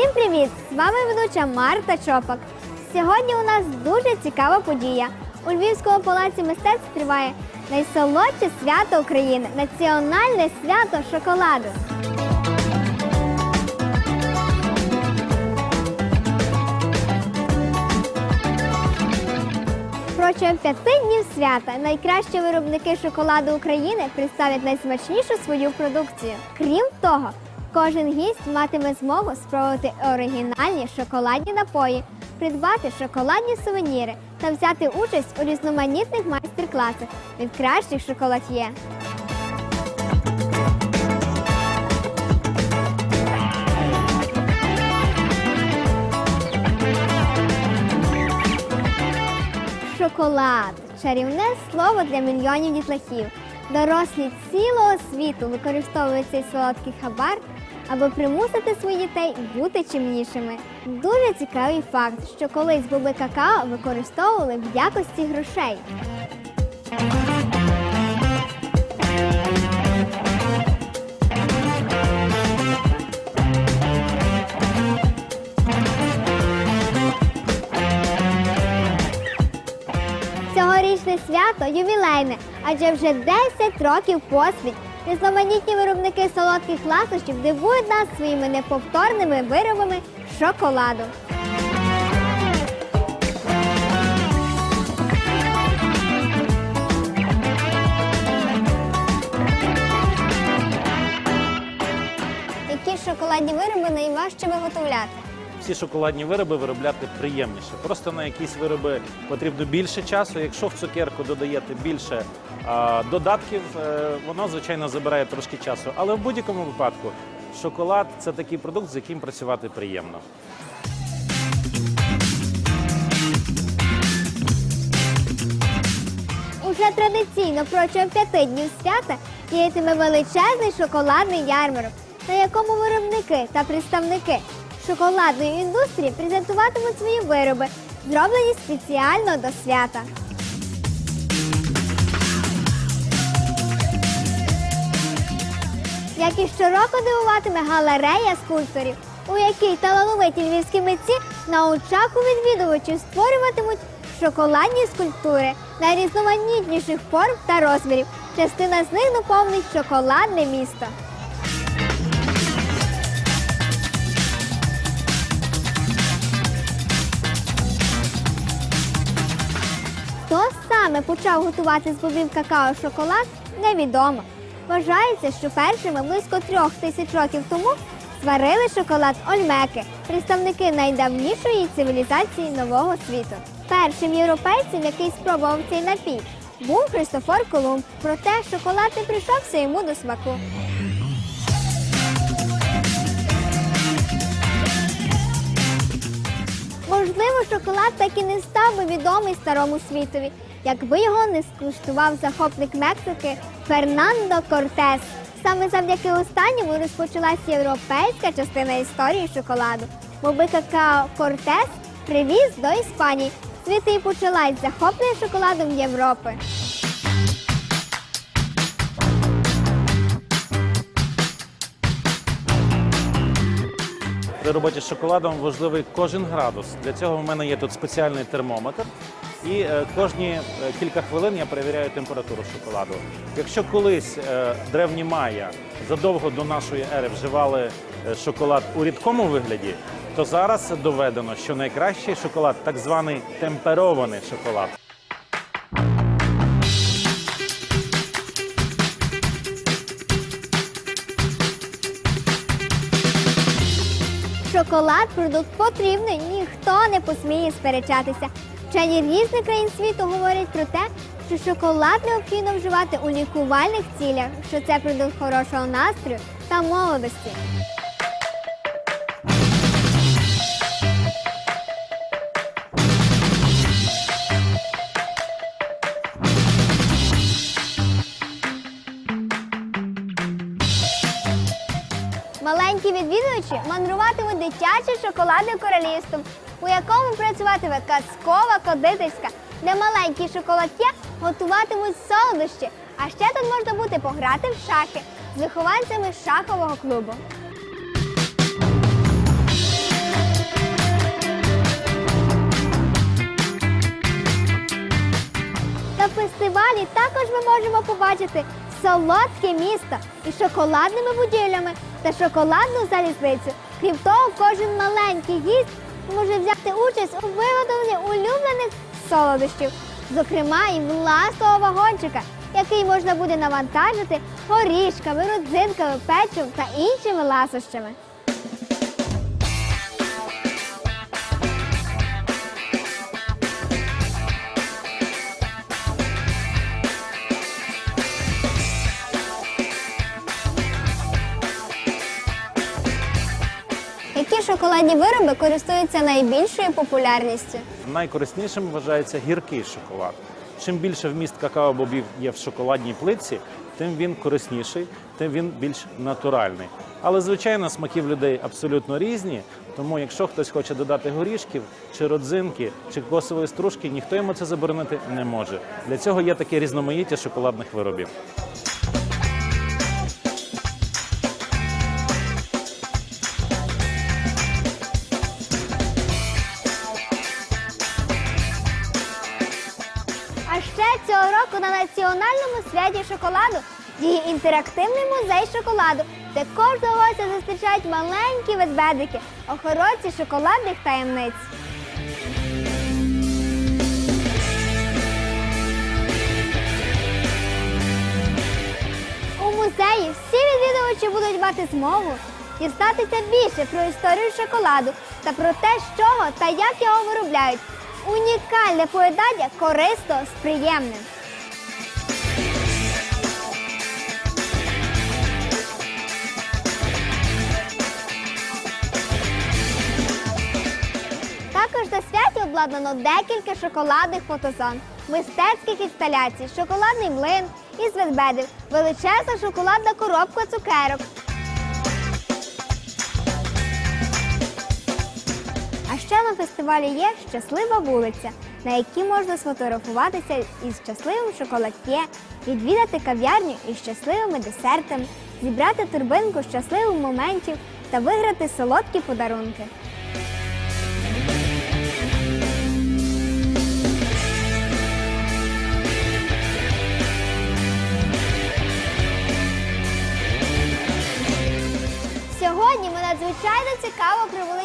Всім привіт! З вами ведуча Марта Чопак. Сьогодні у нас дуже цікава подія. У Львівському палаці мистецтв триває найсолодше свято України національне свято шоколаду. Протягом п'яти днів свята найкращі виробники шоколаду України представлять найсмачнішу свою продукцію. Крім того, кожен гість матиме змогу спробувати оригінальні шоколадні напої, придбати шоколадні сувеніри та взяти участь у різноманітних майстер-класах від кращих шоколад'є. Шоколад чарівне слово для мільйонів дітлахів. Дорослі цілого світу використовують цей солодкий хабар, аби примусити своїх дітей бути чимнішими. Дуже цікавий факт, що колись боби какао використовували в якості грошей. Цьогорічне свято ювілейне, адже вже 10 років поспіль різноманітні виробники солодких ласощів дивують нас своїми неповторними виробами шоколаду. Які шоколадні вироби найважче виготовляти? Всі шоколадні вироби виробляти приємніше. Просто на якісь вироби потрібно більше часу. Якщо в цукерку додаєте більше а, додатків, е, воно звичайно забирає трошки часу. Але в будь-якому випадку шоколад це такий продукт, з яким працювати приємно. Уже традиційно протягом п'яти днів свята діятиме величезний шоколадний ярмарок, на якому виробники та представники шоколадної індустрії презентуватимуть свої вироби, зроблені спеціально до свята. Як і щороку дивуватиме галерея скульпторів, у якій талановиті львівські митці на очах у відвідувачів створюватимуть шоколадні скульптури найрізноманітніших форм та розмірів. Частина з них доповнить шоколадне місто. Хто саме почав готувати з бобів какао шоколад, невідомо. Вважається, що першими близько трьох тисяч років тому сварили шоколад ольмеки, представники найдавнішої цивілізації нового світу. Першим європейцем, який спробував цей напій, був Христофор Колумб. Проте шоколад не прийшовся йому до смаку. Можливо, шоколад так і не став би відомий старому світові, якби його не скуштував захопник Мексики Фернандо Кортес. Саме завдяки останньому розпочалася європейська частина історії шоколаду. моби какао Кортес привіз до Іспанії. Звідти і почалась захоплення шоколадом Європи. При роботі з шоколадом важливий кожен градус. Для цього в мене є тут спеціальний термометр. І е, кожні е, кілька хвилин я перевіряю температуру шоколаду. Якщо колись е, древні майя задовго до нашої ери вживали шоколад у рідкому вигляді, то зараз доведено, що найкращий шоколад так званий темперований шоколад. Шоколад продукт потрібний, ніхто не посміє сперечатися. Вчені різних країн світу говорять про те, що шоколад необхідно вживати у лікувальних цілях, що це продукт хорошого настрою та молодості. Маленькі відвідувачі мандруватимуть дитяче шоколадне королівством, у якому працюватиме казкова кондитерська, де маленькі шоколадки готуватимуть солодощі. А ще тут можна буде пограти в шахи з вихованцями шахового клубу. На фестивалі також ми можемо побачити солодке місто із шоколадними будівлями та шоколадну залізницю. Крім того, кожен маленький гість може взяти участь у виготовленні улюблених солодощів, зокрема і власного вагончика, який можна буде навантажити горішками, родзинками, печивом та іншими ласощами. Які шоколадні вироби користуються найбільшою популярністю? Найкориснішим вважається гіркий шоколад. Чим більше вміст какао-бобів є в шоколадній плитці, тим він корисніший, тим він більш натуральний. Але звичайно, смаки в людей абсолютно різні. Тому, якщо хтось хоче додати горішків, чи родзинки, чи кокосової стружки, ніхто йому це заборонити не може. Для цього є таке різноманіття шоколадних виробів. Цього року на національному святі шоколаду діє інтерактивний музей шоколаду, де кожного гостя зустрічають маленькі ведмедики, охоронці шоколадних таємниць. У музеї всі відвідувачі будуть мати змогу дізнатися більше про історію шоколаду та про те, з чого та як його виробляють. Унікальне поєднання корисного з приємним. Також на святі обладнано декілька шоколадних фотозон, мистецьких інсталяцій, шоколадний млин із ведмедів, величезна шоколадна коробка цукерок. Фестивалі є щаслива вулиця, на якій можна сфотографуватися із щасливим шоколад'є, відвідати кав'ярню із щасливими десертами, зібрати турбинку щасливих моментів та виграти солодкі подарунки.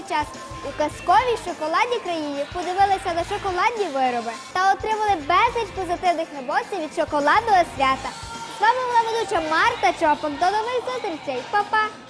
Час у казковій шоколадній країні. Подивилися на шоколадні вироби та отримали безліч позитивних емоцій від шоколадного свята. З вами була ведуча Марта Чопок. До нових зустрічей, Па-па!